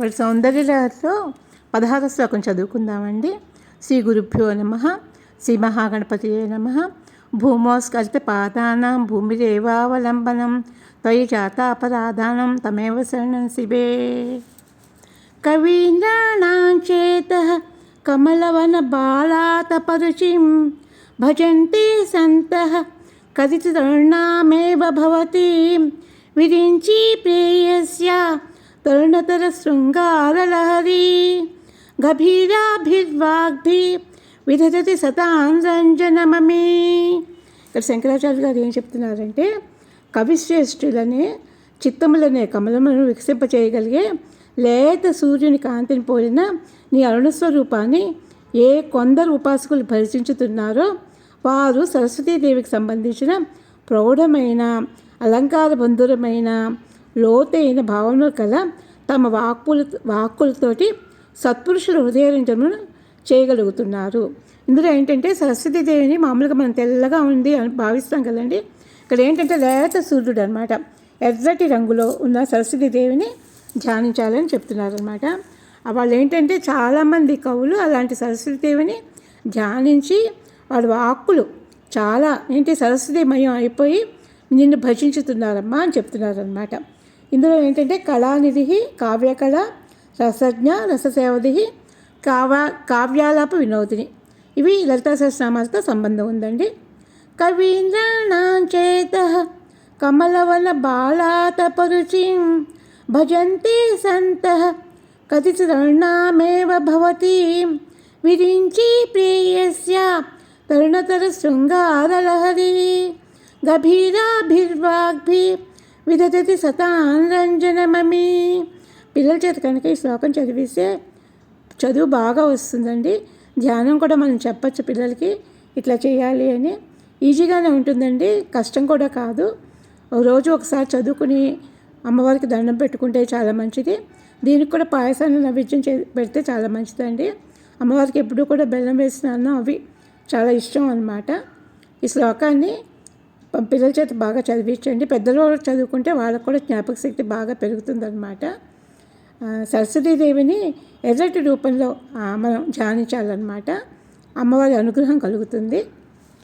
వాళ్ళ సౌందర్యలతో పదహార శ్లోకం చదువుకుందామండి. శ్రీ గురుభ్యో నమ. శ్రీ మహాగణపతి నమ. భూమోస్కల్ప పాదానం భూమిరేవావలంబనం త్వయి జాతాపరాధానం తమేవ శరణం శివే. కవీంద్రాణాం కమలవన బాలాతపరుచిం భజంతి సంత కదితరుణామేవ భవతి. విరించి ప్రేయస్యా తరుణతర శృంగారలహరి గభీరాభిర్వాగ్భి విధజతి సతాంజనమే ఇక్కడ శంకరాచార్య గారు ఏం చెప్తున్నారంటే కవిశ్రేష్ఠులనే చిత్తములనే కమలములను వికసింపచేయగలిగే లేత సూర్యుని కాంతిని పోలిన నీ అరుణస్వరూపాన్ని ఏ కొందరు ఉపాసకులు పరిచించుతున్నారో వారు సరస్వతీదేవికి సంబంధించిన ప్రౌఢమైన అలంకార బంధురమైన లోతైన భావనలు కల తమ వాక్కుల వాక్కులతోటి సత్పురుషుల హృదయరంజనను చేయగలుగుతున్నారు. ఇందులో ఏంటంటే సరస్వతీదేవిని మామూలుగా మనం తెల్లగా ఉంది అని భావిస్తాం కదండి. ఇక్కడ ఏంటంటే లేత సూర్యుడు అనమాట ఎర్రటి రంగులో ఉన్న సరస్వతీదేవిని ధ్యానించాలని చెప్తున్నారనమాట వాళ్ళు ఏంటంటే చాలామంది కవులు అలాంటి సరస్వతీదేవిని ధ్యానించి వాళ్ళ వాక్కులు చాలా ఏంటి సరస్వతీమయం అయిపోయి నిన్ను భజించుతున్నారమ్మా అని చెప్తున్నారనమాట ఇందులో ఏంటంటే కళానిధి కావ్యకళ రసజ్ఞ రససేవధి కావ్య కావ్యాలాప వినోదిని. ఇవి లలితా సహస్రనామాలతో సంబంధం ఉందండి. కవీంద్రాణాం చేత కమలవన బాలాతపరుచిం భజంతి సంత కథితరుణామేవ భవతి విరించి ప్రేయస్య తరుణతర శృంగారలహరి గభీరాభిర్వాగ్భి విదతతి సతాన్ పిల్లల చేత కనుక ఈ శ్లోకం చదివిస్తే చదువు బాగా వస్తుందండి. ధ్యానం కూడా మనం చెప్పచ్చు పిల్లలకి ఇట్లా చేయాలి అని. ఈజీగానే ఉంటుందండి. కష్టం కూడా కాదు. రోజు ఒకసారి చదువుకుని అమ్మవారికి దండం పెట్టుకుంటే చాలా మంచిది. దీనికి కూడా పాయసాన్ని నైవేద్యం చే పెడితే చాలా మంచిదండి. అమ్మవారికి ఎప్పుడూ కూడా బెల్లం వేసిన అన్నం అవి చాలా ఇష్టం అనమాట ఈ శ్లోకాన్ని పిల్లల చేత బాగా చదివించండి. పెద్దలు చదువుకుంటే వాళ్ళకు కూడా జ్ఞాపక శక్తి బాగా పెరుగుతుందన్నమాట. సరస్వతీదేవిని ఎర్రటి రూపంలో మనం ధ్యానించాలన్నమాట. అమ్మవారి అనుగ్రహం కలుగుతుంది.